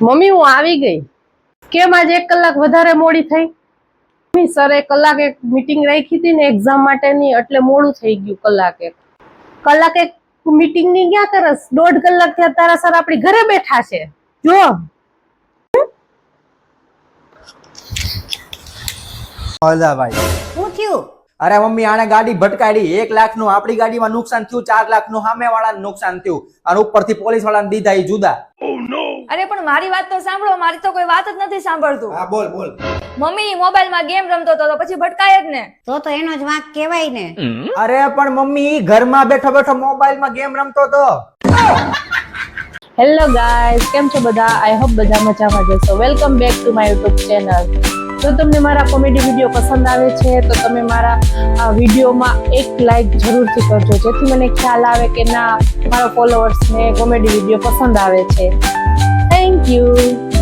Mummy હું આવી ગઈ. કેમ આજે એક કલાક વધારે મોડી થઈ? મમ્મી સરે કલાક એક મીટિંગ રાખી હતી ને એક્ઝામ માટેની એટલે મોડું થઈ ગયું કલાક એક. કલાક એક મીટિંગની ક્યાં કરસ દોઢ કલાકથી તારા સર આપણી ઘરે બેઠા છે. જો. ભાઈ. શું થયું? અરે મમ્મી આને ગાડી ભટકાડી. એક લાખનું આપણી ગાડીમાં નુકસાન થયું ચાર લાખનું સામે વાળા નુકસાન થયું. અને ઉપરથી પોલીસ વાળાને દીધા ઈ જુદા. અરે પણ મારી વાત તો સાંભળો મારી તો કોઈ વાત જ નથી સાંભળતું. હા બોલ બોલ. મમ્મી મોબાઈલમાં ગેમ રમતો હતો તો પછી ભટકાય જ ને. તો તો એનો જ વાંક કહેવાય ને. અરે પણ મમ્મી ઈ ઘરમાં બેઠો બેઠો મોબાઈલમાં ગેમ રમતો હતો. હેલો ગાઈસ કેમ છો બધા? આઈ હોપ બધા મજામાં જશો welcome back to my YouTube channel જો તમને મારા કોમેડી વીડિયો પસંદ આવે છે તો તમે મારા આ વિડીયોમાં એક લાઈક જરૂરથી કરજો. જેથી મને ખ્યાલ આવે કે ના મારા ફોલોઅર્સને કોમેડી વીડિયો પસંદ આવે છે. you.